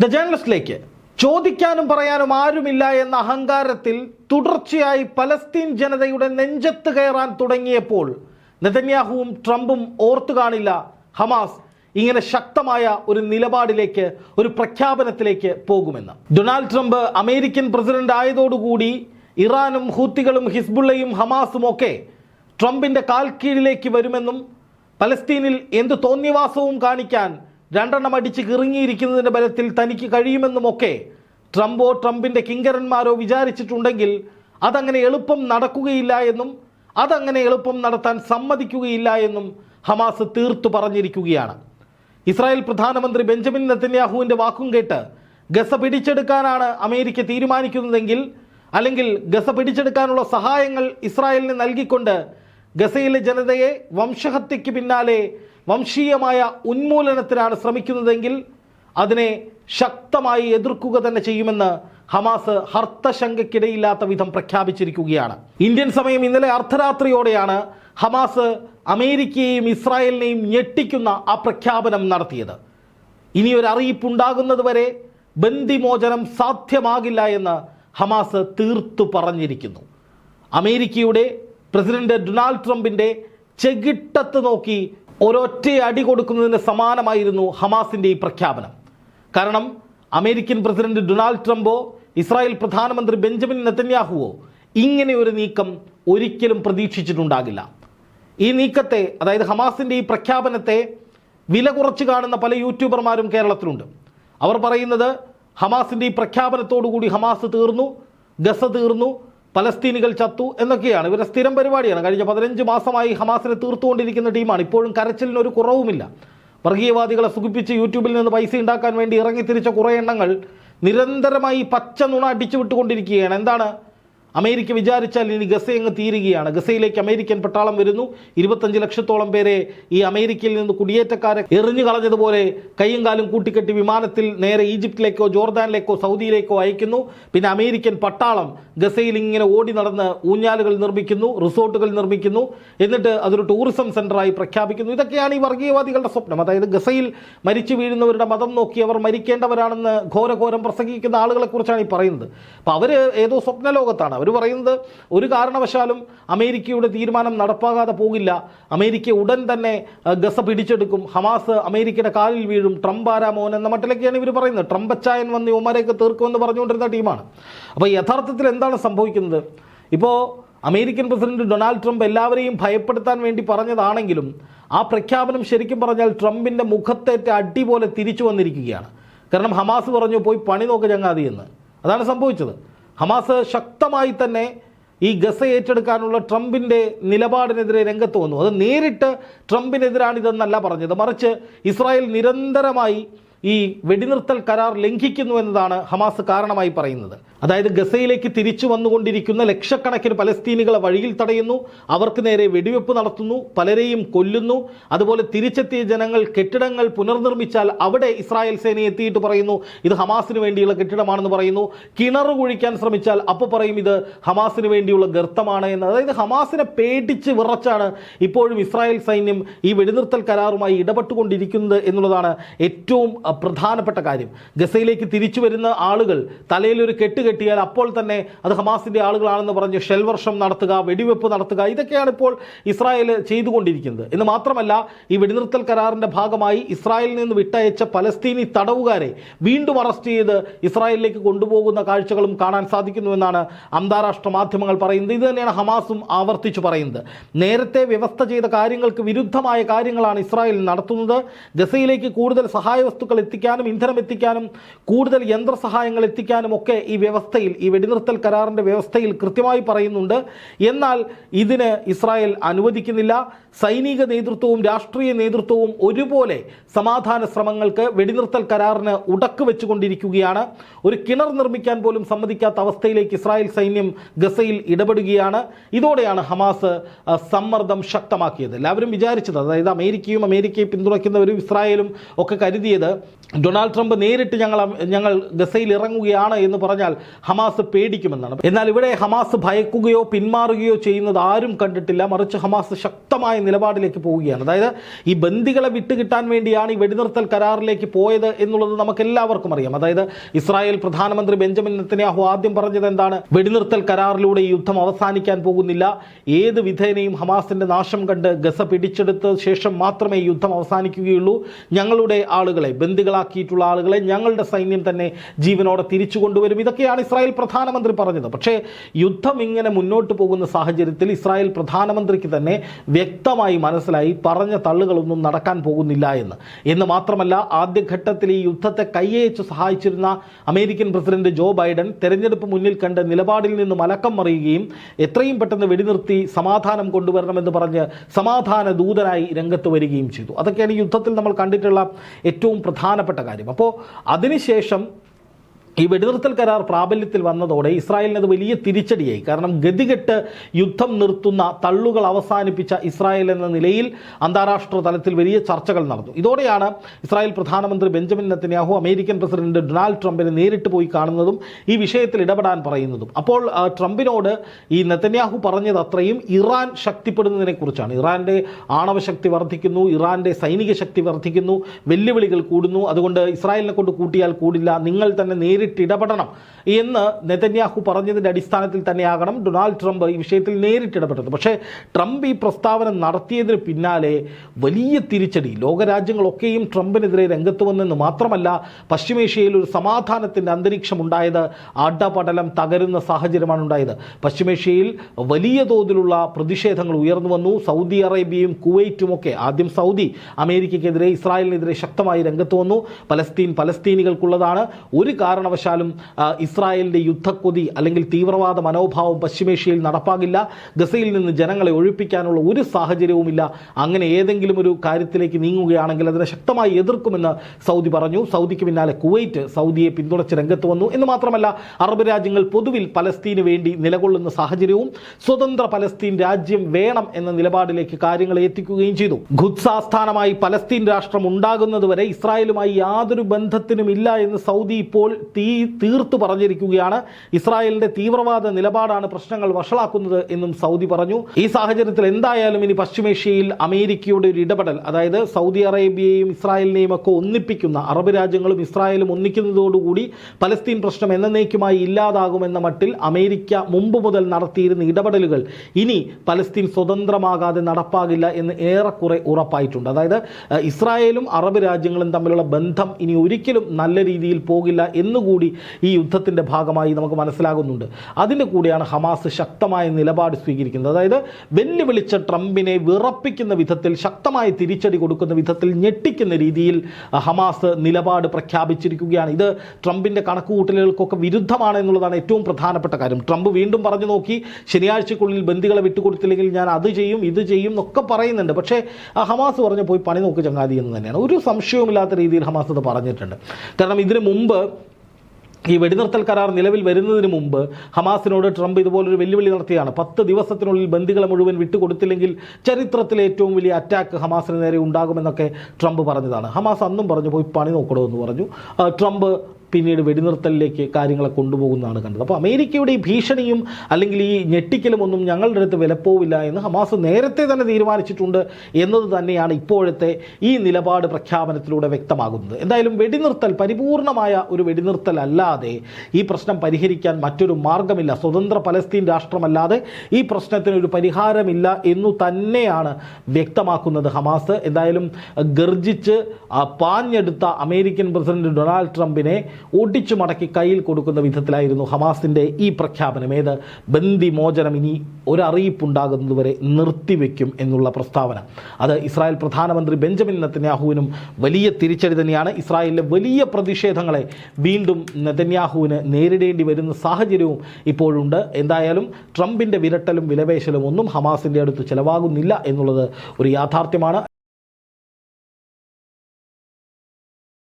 The ജേണലിസ്റ്റിലേക്ക് ചോദിക്കാനും പറയാനും ആരുമില്ല എന്ന അഹങ്കാരത്തിൽ തുടർച്ചയായി പലസ്തീൻ ജനതയുടെ നെഞ്ചത്ത് കയറാൻ തുടങ്ങിയപ്പോൾ നെതന്യാഹുവും ട്രംപും ഓർത്തു കാണില്ല ഹമാസ് ഇങ്ങനെ ശക്തമായ ഒരു നിലപാടിലേക്ക് ഒരു പ്രഖ്യാപനത്തിലേക്ക് പോകുമെന്ന്. ഡൊണാൾഡ് ട്രംപ് അമേരിക്കൻ പ്രസിഡന്റ് ആയതോടുകൂടി ഇറാനും ഹൂത്തികളും ഹിസ്ബുള്ളയും ഹമാസും ഒക്കെ ട്രംപിന്റെ കാൽ കീഴിലേക്ക് വരുമെന്നും പലസ്തീനിൽ എന്ത് തോന്നിയവാസവും കാണിക്കാൻ രണ്ടെണ്ണം അടിച്ച് കിറങ്ങിയിരിക്കുന്നതിന്റെ ബലത്തിൽ തനിക്ക് കഴിയുമെന്നുമൊക്കെ ട്രംപോ ട്രംപിന്റെ കിങ്കരന്മാരോ വിചാരിച്ചിട്ടുണ്ടെങ്കിൽ അതങ്ങനെ എളുപ്പം നടക്കുകയില്ല എന്നും അതങ്ങനെ എളുപ്പം നടത്താൻ സമ്മതിക്കുകയില്ല എന്നും ഹമാസ് തീർത്തു പറഞ്ഞിരിക്കുകയാണ്. ഇസ്രായേൽ പ്രധാനമന്ത്രി ബെഞ്ചമിൻ നെത്തന്യാഹുവിന്റെ വാക്കും കേട്ട് ഗസ പിടിച്ചെടുക്കാനാണ് അമേരിക്ക തീരുമാനിക്കുന്നതെങ്കിൽ അല്ലെങ്കിൽ ഗസ പിടിച്ചെടുക്കാനുള്ള സഹായങ്ങൾ ഇസ്രായേലിന് നൽകിക്കൊണ്ട് ഗസയിലെ ജനതയെ വംശഹത്യയ്ക്ക് പിന്നാലെ വംശീയമായ ഉന്മൂലനത്തിനാണ് ശ്രമിക്കുന്നതെങ്കിൽ അതിനെ ശക്തമായി എതിർക്കുക തന്നെ ചെയ്യുമെന്ന് ഹമാസ് ഹർത്തശങ്കയ്ക്കിടയില്ലാത്ത വിധം പ്രഖ്യാപിച്ചിരിക്കുകയാണ്. ഇന്ത്യൻ സമയം ഇന്നലെ അർദ്ധരാത്രിയോടെയാണ് ഹമാസ് അമേരിക്കയെയും ഇസ്രായേലിനെയും ഞെട്ടിക്കുന്ന ആ പ്രഖ്യാപനം നടത്തിയത്. ഇനി ഒരു അറിയിപ്പുണ്ടാകുന്നത് ഉണ്ടാകുന്നതുവരെ ബന്ദിമോചനം സാധ്യമാകില്ല എന്ന് ഹമാസ് തീർത്തു പറഞ്ഞിരിക്കുന്നു. അമേരിക്കയുടെ പ്രസിഡന്റ് ഡൊണാൾഡ് ട്രംപിന്റെ ചെകിട്ടത്ത് നോക്കി ഒരൊറ്റ അടി കൊടുക്കുന്നതിന് സമാനമായിരുന്നു ഹമാസിന്റെ ഈ പ്രഖ്യാപനം. കാരണം അമേരിക്കൻ പ്രസിഡന്റ് ഡൊണാൾഡ് ട്രംപോ ഇസ്രായേൽ പ്രധാനമന്ത്രി ബെഞ്ചമിൻ നെത്തന്യാഹുവോ ഇങ്ങനെ ഒരു നീക്കം ഒരിക്കലും പ്രതീക്ഷിച്ചിട്ടുണ്ടാകില്ല. ഈ നീക്കത്തെ അതായത് ഹമാസിന്റെ ഈ പ്രഖ്യാപനത്തെ വില കുറച്ച് കാണുന്ന പല യൂട്യൂബർമാരും കേരളത്തിലുണ്ട്. അവർ പറയുന്നത് ഹമാസിന്റെ ഈ പ്രഖ്യാപനത്തോടുകൂടി ഹമാസ് തീർന്നു ഗസ തീർന്നു പലസ്തീനികൾ ചത്തു എന്നൊക്കെയാണ്. ഇവരുടെ സ്ഥിരം പരിപാടിയാണ്. കഴിഞ്ഞ പതിനഞ്ച് മാസമായി ഹമാസിനെ തീർത്തുകൊണ്ടിരിക്കുന്ന ടീമാണ്. ഇപ്പോഴും കരച്ചിലിന് ഒരു കുറവുമില്ല. വർഗീയവാദികളെ സുഖിപ്പിച്ച് യൂട്യൂബിൽ നിന്ന് പൈസ ഉണ്ടാക്കാൻ വേണ്ടി ഇറങ്ങിത്തിരിച്ച കുറേ എണ്ണങ്ങൾ നിരന്തരമായി പച്ച നുണ അടിച്ചു വിട്ടുകൊണ്ടിരിക്കുകയാണ് എന്താണ്? അമേരിക്ക വിചാരിച്ചാൽ ഇനി ഗസ അങ്ങ് തീരുകയാണ്. ഗസയിലേക്ക് അമേരിക്കൻ പട്ടാളം വരുന്നു. ഇരുപത്തഞ്ച് ലക്ഷത്തോളം പേരെ ഈ അമേരിക്കയിൽ നിന്ന് കുടിയേറ്റക്കാരെ എറിഞ്ഞു കളഞ്ഞതുപോലെ കൈയും കാലും കൂട്ടിക്കെട്ടി വിമാനത്തിൽ നേരെ ഈജിപ്തിലേക്കോ ജോർദാനിലേക്കോ സൗദിയിലേക്കോ അയക്കുന്നു. പിന്നെ അമേരിക്കൻ പട്ടാളം ഗസയിൽ ഇങ്ങനെ ഓടി നടന്ന് ഊഞ്ഞാലുകൾ നിർമ്മിക്കുന്നു റിസോർട്ടുകൾ നിർമ്മിക്കുന്നു. എന്നിട്ട് അതൊരു ടൂറിസം സെന്ററായി പ്രഖ്യാപിക്കുന്നു. ഇതൊക്കെയാണ് ഈ വർഗീയവാദികളുടെ സ്വപ്നം. അതായത് ഗസയിൽ മരിച്ചു വീഴുന്നവരുടെ മതം നോക്കി അവർ മരിക്കേണ്ടവരാണെന്ന് ഘോരഘോരം പ്രസംഗിക്കുന്ന ആളുകളെക്കുറിച്ചാണ് ഈ പറയുന്നത്. അപ്പോൾ അവർ ഏതോ സ്വപ്ന ലോകത്താണ് അവർ പറയുന്നത് ഒരു കാരണവശാലും അമേരിക്കയുടെ തീരുമാനം നടപ്പാകാതെ പോകില്ല. അമേരിക്ക ഉടൻ തന്നെ ഗസ പിടിച്ചെടുക്കും. ഹമാസ് അമേരിക്കയുടെ കാലിൽ വീഴും. ട്രംപ് ആരാമോൻ എന്ന മട്ടിലൊക്കെയാണ് ഇവർ പറയുന്നത്. ട്രംപച്ചായൻ വന്ന് യുവമാരെയൊക്കെ തീർക്കുമെന്ന് പറഞ്ഞുകൊണ്ടിരുന്ന ടീമാണ്. അപ്പോൾ യഥാർത്ഥത്തിൽ എന്താണ് സംഭവിക്കുന്നത്? ഇപ്പോൾ അമേരിക്കൻ പ്രസിഡന്റ് ഡൊണാൾഡ് ട്രംപ് എല്ലാവരെയും ഭയപ്പെടുത്താൻ വേണ്ടി പറഞ്ഞതാണെങ്കിലും ആ പ്രഖ്യാപനം ശരിക്കും പറഞ്ഞാൽ ട്രംപിന്റെ മുഖത്തേറ്റ അടി പോലെ തിരിച്ചു വന്നിരിക്കുകയാണ്. കാരണം ഹമാസ് പറഞ്ഞു പോയി പണി നോക്ക് ചങ്ങാതി എന്ന്. അതാണ് സംഭവിച്ചത്. ഹമാസ് ശക്തമായി തന്നെ ഈ ഗസ ഏറ്റെടുക്കാനുള്ള ട്രംപിന്റെ നിലപാടിനെതിരെ രംഗത്ത് വന്നു. അത് നേരിട്ട് ട്രംപിനെതിരാണിതെന്നല്ല പറഞ്ഞത്. മറിച്ച് ഇസ്രായേൽ നിരന്തരമായി ഈ വെടിനിർത്തൽ കരാർ ലംഘിക്കുന്നു എന്നതാണ് ഹമാസ് കാരണമായി പറയുന്നത്. അതായത് ഗസയിലേക്ക് തിരിച്ചു വന്നുകൊണ്ടിരിക്കുന്ന ലക്ഷക്കണക്കിന് പലസ്തീനികളെ വഴിയിൽ തടയുന്നു. അവർക്ക് നേരെ വെടിവെപ്പ് നടത്തുന്നു പലരെയും കൊല്ലുന്നു. അതുപോലെ തിരിച്ചെത്തിയ ജനങ്ങൾ കെട്ടിടങ്ങൾ പുനർനിർമ്മിച്ചാൽ അവിടെ ഇസ്രായേൽ സേന എത്തിയിട്ട് പറയുന്നു ഇത് ഹമാസിന് വേണ്ടിയുള്ള കെട്ടിടമാണെന്ന് പറയുന്നു. കിണർ കുഴിക്കാൻ ശ്രമിച്ചാൽ അപ്പോൾ പറയും ഇത് ഹമാസിന് വേണ്ടിയുള്ള ഗർത്തമാണ് എന്ന്. അതായത് ഹമാസിനെ പേടിച്ച് വിറച്ചാണ് ഇപ്പോഴും ഇസ്രായേൽ സൈന്യം ഈ വെടിനിർത്തൽ കരാറുമായി ഇടപെട്ടുകൊണ്ടിരിക്കുന്നത് എന്നുള്ളതാണ് ഏറ്റവും പ്രധാനപ്പെട്ട കാര്യം. ഗസയിലേക്ക് തിരിച്ചു വരുന്ന ആളുകൾ തലയിൽ ഒരു കെട്ട് കെട്ടിയാൽ അപ്പോൾ തന്നെ അത് ഹമാസിന്റെ ആളുകളാണെന്ന് പറഞ്ഞ് ഷെൽവർഷം നടത്തുക വെടിവെപ്പ് നടത്തുക ഇതൊക്കെയാണ് ഇപ്പോൾ ഇസ്രായേൽ ചെയ്തുകൊണ്ടിരിക്കുന്നത്. എന്ന് മാത്രമല്ല ഈ വെടിനിർത്തൽ കരാറിന്റെ ഭാഗമായി ഇസ്രായേലിൽ നിന്ന് വിട്ടയച്ച പലസ്തീനി തടവുകാരെ വീണ്ടും അറസ്റ്റ് ചെയ്ത് ഇസ്രായേലിലേക്ക് കൊണ്ടുപോകുന്ന കാഴ്ചകളും കാണാൻ സാധിക്കുന്നുവെന്നാണ് അന്താരാഷ്ട്ര മാധ്യമങ്ങൾ പറയുന്നത്. ഇത് തന്നെയാണ് ഹമാസും ആവർത്തിച്ചു പറയുന്നത്. നേരത്തെ വ്യവസ്ഥ ചെയ്ത കാര്യങ്ങൾക്ക് വിരുദ്ധമായ കാര്യങ്ങളാണ് ഇസ്രായേൽ നടത്തുന്നത്. ഗസയിലേക്ക് കൂടുതൽ സഹായ വസ്തുക്കൾ എത്തിക്കാനും ഇന്ധനം എത്തിക്കാനും കൂടുതൽ യന്ത്രസഹായങ്ങൾ എത്തിക്കാനും ഒക്കെ ഈ വ്യവസ്ഥയിൽ ഈ വെടിനിർത്തൽ കരാറിന്റെ വ്യവസ്ഥയിൽ കൃത്യമായി പറയുന്നുണ്ട്. എന്നാൽ ഇതിന് ഇസ്രായേൽ അനുവദിക്കുന്നില്ല. സൈനിക നേതൃത്വവും രാഷ്ട്രീയ നേതൃത്വവും ഒരുപോലെ സമാധാന ശ്രമങ്ങൾക്ക് വെടിനിർത്തൽ കരാറിന് ഉടക്ക് വെച്ചുകൊണ്ടിരിക്കുകയാണ്. ഒരു കിണർ നിർമ്മിക്കാൻ പോലും സമ്മതിക്കാത്ത അവസ്ഥയിലേക്ക് ഇസ്രായേൽ സൈന്യം ഗസയിൽ ഇടപെടുകയാണ്. ഇതോടെയാണ് ഹമാസ് സമ്മർദ്ദം ശക്തമാക്കിയത്. എല്ലാവരും വിചാരിച്ചത് അതായത് അമേരിക്കയും അമേരിക്കയെ പിന്തുണയ്ക്കുന്നവരും ഇസ്രായേലും ഒക്കെ കരുതിയത് ഡൊണാൾഡ് ട്രംപ് നേരിട്ട് ഞങ്ങൾ ഞങ്ങൾ ഗസയിൽ ഇറങ്ങുകയാണ് എന്ന് പറഞ്ഞാൽ ഹമാസ് പേടിക്കുമെന്നാണ്. എന്നാൽ ഇവിടെ ഹമാസ് ഭയക്കുകയോ പിന്മാറുകയോ ചെയ്യുന്നത് ആരും കണ്ടിട്ടില്ല. മറിച്ച് ഹമാസ് ശക്തമായ നിലപാടിലേക്ക് പോവുകയാണ്. അതായത് ഈ ബന്ദികളെ വിട്ടുകിട്ടാൻ വേണ്ടിയാണ് ഈ വെടിനിർത്തൽ കരാറിലേക്ക് പോയത് എന്നുള്ളത് നമുക്ക് എല്ലാവർക്കും അറിയാം. അതായത് ഇസ്രായേൽ പ്രധാനമന്ത്രി ബെഞ്ചമിൻ നെത്തന്യാഹു ആദ്യം പറഞ്ഞത് എന്താണ്? വെടിനിർത്തൽ കരാറിലൂടെ ഈ യുദ്ധം അവസാനിക്കാൻ പോകുന്നില്ല. ഏത് വിധേനയും ഹമാസിന്റെ നാശം കണ്ട് ഗസ പിടിച്ചെടുത്ത ശേഷം മാത്രമേ യുദ്ധം അവസാനിക്കുകയുള്ളൂ. ഞങ്ങളുടെ ആളുകളെ ബന്ദികളാക്കിയിട്ടുള്ള ആളുകളെ ഞങ്ങളുടെ സൈന്യം തന്നെ ജീവനോടെ തിരിച്ചു കൊണ്ടുവരും. ഇതൊക്കെയാണ് ഇസ്രായേൽ പ്രധാനമന്ത്രി പറഞ്ഞത്. പക്ഷേ യുദ്ധം ഇങ്ങനെ മുന്നോട്ട് പോകുന്ന സാഹചര്യത്തിൽ ഇസ്രായേൽ പ്രധാനമന്ത്രിക്ക് തന്നെ വ്യക്തമായി മനസ്സിലായി പറഞ്ഞ തള്ളുകളൊന്നും നടക്കാൻ പോകുന്നില്ല എന്ന്. എന്ന് മാത്രമല്ല ആദ്യഘട്ടത്തിൽ ഈ യുദ്ധത്തെ കയ്യേച്ച് സഹായിച്ചിരുന്ന അമേരിക്കൻ പ്രസിഡന്റ് ജോ ബൈഡൻ തെരഞ്ഞെടുപ്പ് മുന്നിൽ കണ്ട് നിലപാടിൽ നിന്ന് മലക്കം മറിയുകയും എത്രയും പെട്ടെന്ന് വെടിനിർത്തി സമാധാനം കൊണ്ടുവരണമെന്ന് പറഞ്ഞ് സമാധാന ദൂതനായി രംഗത്ത് വരികയും ചെയ്തു. അതൊക്കെയാണ് യുദ്ധത്തിൽ നമ്മൾ കണ്ടിട്ടുള്ള ഏറ്റവും പ്രധാനപ്പെട്ട കാര്യം. അപ്പോൾ അതിനുശേഷം ഈ വെടിനിർത്തൽ കരാർ പ്രാബല്യത്തിൽ വന്നതോടെ ഇസ്രായേലിന് അത് വലിയ തിരിച്ചടിയായി. കാരണം ഗതികെട്ട് യുദ്ധം നിർത്തുന്ന തള്ളുകൾ അവസാനിപ്പിച്ച ഇസ്രായേൽ എന്ന നിലയിൽ അന്താരാഷ്ട്ര തലത്തിൽ വലിയ ചർച്ചകൾ നടന്നു. ഇതോടെയാണ് ഇസ്രായേൽ പ്രധാനമന്ത്രി Benjamin Netanyahu American president Donald ട്രംപിനെ നേരിട്ട് പോയി കാണുന്നതും ഈ വിഷയത്തിൽ ഇടപെടാൻ പറയുന്നതും. അപ്പോൾ ട്രംപിനോട് ഈ നെത്തന്യാഹു പറഞ്ഞത് അത്രയും ഇറാൻ ശക്തിപ്പെടുന്നതിനെക്കുറിച്ചാണ് ഇറാന്റെ ആണവശക്തി വർദ്ധിക്കുന്നു ഇറാന്റെ സൈനിക ശക്തി വർദ്ധിക്കുന്നു വെല്ലുവിളികൾ കൂടുന്നു. അതുകൊണ്ട് ഇസ്രായേലിനെ കൊണ്ട് കൂട്ടിയാൽ കൂടില്ല നിങ്ങൾ തന്നെ നേരിട്ട് ഇടപെടണം എന്ന് നെതന്യാഹു പറഞ്ഞതിന്റെ അടിസ്ഥാനത്തിൽ തന്നെയാകണം ഡൊണാൾഡ് ട്രംപ് ഈ വിഷയത്തിൽ നേരിട്ട് ഇടപെട്ടത് പക്ഷേ ട്രംപ് ഈ പ്രസ്താവന നടത്തിയതിന് പിന്നാലെ വലിയ തിരിച്ചടി. ലോകരാജ്യങ്ങളൊക്കെയും ട്രംപിനെതിരെ രംഗത്ത് വന്നെന്ന് മാത്രമല്ല പശ്ചിമേഷ്യയിൽ ഒരു സമാധാനത്തിന്റെ അന്തരീക്ഷം ഉണ്ടായത് അടപടലം തകരുന്ന സാഹചര്യമാണ് ഉണ്ടായത് പശ്ചിമേഷ്യയിൽ വലിയ തോതിലുള്ള പ്രതിഷേധങ്ങൾ ഉയർന്നു വന്നു. സൗദി അറേബ്യയും കുവൈറ്റും ഒക്കെ ആദ്യം സൗദി അമേരിക്കയ്ക്കെതിരെ ഇസ്രായേലിനെതിരെ ശക്തമായി രംഗത്ത് വന്നു. പലസ്തീൻ പലസ്തീനികൾക്കുള്ളതാണ് ഒരു കാരണവശാലും ആ, ഇസ്രായേലിന്റെ യുദ്ധക്കൊതി അല്ലെങ്കിൽ തീവ്രവാദ മനോഭാവം പശ്ചിമേഷ്യയിൽ നടപ്പാകില്ല. ഗസയിൽ നിന്ന് ജനങ്ങളെ ഒഴിപ്പിക്കാനുള്ള ഒരു സാഹചര്യവുമില്ല. അങ്ങനെ ഏതെങ്കിലും ഒരു കാര്യത്തിലേക്ക് നീങ്ങുകയാണെങ്കിൽ അതിനെ ശക്തമായി എതിർക്കുമെന്ന് സൗദി പറഞ്ഞു. സൗദിക്ക് പിന്നാലെ കുവൈറ്റ് സൗദിയെ പിന്തുണച്ച് രംഗത്ത് വന്നു. എന്ന് മാത്രമല്ല അറബ് രാജ്യങ്ങൾ പൊതുവിൽ പലസ്തീന് വേണ്ടി നിലകൊള്ളുന്ന സാഹചര്യവും സ്വതന്ത്ര പലസ്തീൻ രാജ്യം വേണം എന്ന നിലപാടിലേക്ക് കാര്യങ്ങളെ എത്തിക്കുകയും ചെയ്തു. ഖുദ്സ് ആസ്ഥാനമായി പലസ്തീൻ രാഷ്ട്രം ഉണ്ടാകുന്നതുവരെ ഇസ്രായേലുമായി യാതൊരു ബന്ധത്തിനും ഇല്ല എന്ന് സൗദി ഇപ്പോൾ തീ തീർത്തു പറഞ്ഞിരിക്കുകയാണ്. ഇസ്രായേലിന്റെ തീവ്രവാദ നിലപാടാണ് പ്രശ്നങ്ങൾ വഷളാക്കുന്നത് എന്നും സൗദി പറഞ്ഞു. ഈ സാഹചര്യത്തിൽ എന്തായാലും ഇനി പശ്ചിമേഷ്യയിൽ അമേരിക്കയുടെ ഒരു ഇടപെടൽ അതായത് സൗദി അറേബ്യയെയും ഇസ്രായേലിനെയും ഒക്കെ ഒന്നിപ്പിക്കുന്ന അറബ് രാജ്യങ്ങളും ഇസ്രായേലും ഒന്നിക്കുന്നതോടുകൂടി പലസ്തീൻ പ്രശ്നം എന്നേക്കുമായി ഇല്ലാതാകുമെന്ന മട്ടിൽ അമേരിക്ക മുമ്പ് മുതൽ നടത്തിയിരുന്ന ഇടപെടലുകൾ ഇനി പലസ്തീൻ സ്വതന്ത്രമാകാതെ നടപ്പാകില്ല എന്ന് ഏറെക്കുറെ ഉറപ്പായിട്ടുണ്ട്. അതായത് ഇസ്രായേലും അറബ് രാജ്യങ്ങളും തമ്മിലുള്ള ബന്ധം ഇനി ഒരിക്കലും നല്ല രീതിയിൽ പോകില്ല എന്നുകൂടി ഈ യുദ്ധത്തിന്റെ ഭാഗമായി നമുക്ക് മനസ്സിലാകുന്നുണ്ട്. അതിന്റെ കൂടെയാണ് ഹമാസ് ശക്തമായ നിലപാട് സ്വീകരിക്കുന്നത്. അതായത് വെല്ലുവിളിച്ച ട്രംപിനെ വിറപ്പിക്കുന്ന വിധത്തിൽ ശക്തമായ തിരിച്ചടി കൊടുക്കുന്ന വിധത്തിൽ ഞെട്ടിക്കുന്ന രീതിയിൽ ഹമാസ് നിലപാട് പ്രഖ്യാപിച്ചിരിക്കുകയാണ്. ഇത് ട്രംപിന്റെ കണക്കുകൂട്ടലുകൾക്കൊക്കെ വിരുദ്ധമാണ് എന്നുള്ളതാണ് ഏറ്റവും പ്രധാനപ്പെട്ട കാര്യം. ട്രംപ് വീണ്ടും പറഞ്ഞു നോക്കി ശനിയാഴ്ചക്കുള്ളിൽ ബന്ദികളെ വിട്ടുകൊടുത്തില്ലെങ്കിൽ ഞാൻ അത് ചെയ്യും ഇത് ചെയ്യും എന്നൊക്കെ പറയുന്നുണ്ട്. പക്ഷേ ഹമാസ് പറഞ്ഞു പോയി പണി നോക്ക് ചങ്ങാതി എന്ന് തന്നെയാണ്. ഒരു സംശയവുമില്ലാത്ത രീതിയിൽ ഹമാസ് അത് പറഞ്ഞിട്ടുണ്ട്. കാരണം ഇതിനു മുമ്പ് ഈ വെടിനിർത്തൽ കരാർ നിലവിൽ വരുന്നതിന് മുമ്പ് ഹമാസിനോട് ട്രംപ് ഇതുപോലൊരു വെല്ലുവിളി നടത്തിയാണ്. പത്ത് ദിവസത്തിനുള്ളിൽ ബന്ദികളെ മുഴുവൻ വിട്ടുകൊടുത്തില്ലെങ്കിൽ ചരിത്രത്തിലെ ഏറ്റവും വലിയ അറ്റാക്ക് ഹമാസിന് നേരെ ഉണ്ടാകുമെന്നൊക്കെ ട്രംപ് പറഞ്ഞതാണ്. ഹമാസ് അന്നും പറഞ്ഞു പോയി പണി നോക്കണമെന്ന് പറഞ്ഞു. ട്രംപ് പിന്നീട് വെടിനിർത്തലിലേക്ക് കാര്യങ്ങളെ കൊണ്ടുപോകുന്നതാണ് കണ്ടത്. അപ്പോൾ അമേരിക്കയുടെ ഈ ഭീഷണിയും അല്ലെങ്കിൽ ഈ ഞെട്ടിക്കലും ഒന്നും ഞങ്ങളുടെ അടുത്ത് വിലപ്പോവില്ല എന്ന് ഹമാസ് നേരത്തെ തന്നെ തീരുമാനിച്ചിട്ടുണ്ട് എന്നത് തന്നെയാണ് ഇപ്പോഴത്തെ ഈ നിലപാട് പ്രഖ്യാപനത്തിലൂടെ വ്യക്തമാകുന്നത്. എന്തായാലും വെടിനിർത്തൽ പരിപൂർണമായ ഒരു വെടിനിർത്തൽ അല്ലാതെ ഈ പ്രശ്നം പരിഹരിക്കാൻ മറ്റൊരു മാർഗമില്ല. സ്വതന്ത്ര പലസ്തീൻ രാഷ്ട്രമല്ലാതെ ഈ പ്രശ്നത്തിന് ഒരു പരിഹാരമില്ല എന്നു തന്നെയാണ് വ്യക്തമാക്കുന്നത് ഹമാസ്. എന്തായാലും ഗർജിച്ച് പാഞ്ഞെടുത്ത അമേരിക്കൻ പ്രസിഡന്റ് ഡൊണാൾഡ് ട്രംപിനെ ഒടിച്ചു മടക്കി കയ്യിൽ കൊടുക്കുന്ന വിധത്തിലായിരുന്നു ഹമാസിന്റെ ഈ പ്രഖ്യാപനം. ഏത്? ബന്ദി മോചനം ഇനി ഒരറിയിപ്പുണ്ടാകുന്നതുവരെ നിർത്തിവെക്കും എന്നുള്ള പ്രസ്താവന. അത് ഇസ്രായേൽ പ്രധാനമന്ത്രി ബെഞ്ചമിൻ നെതന്യാഹുവിനും വലിയ തിരിച്ചടി തന്നെയാണ്. ഇസ്രായേലിലെ വലിയ പ്രതിഷേധങ്ങളെ വീണ്ടും നെതന്യാഹുവിന് നേരിടേണ്ടി വരുന്ന സാഹചര്യവും ഇപ്പോഴുണ്ട്. എന്തായാലും ട്രംപിന്റെ വിരട്ടലും വിലപേശലും ഒന്നും ഹമാസിന്റെ അടുത്ത് ചിലവാകുന്നില്ല എന്നുള്ളത് ഒരു യാഥാർത്ഥ്യമാണ്.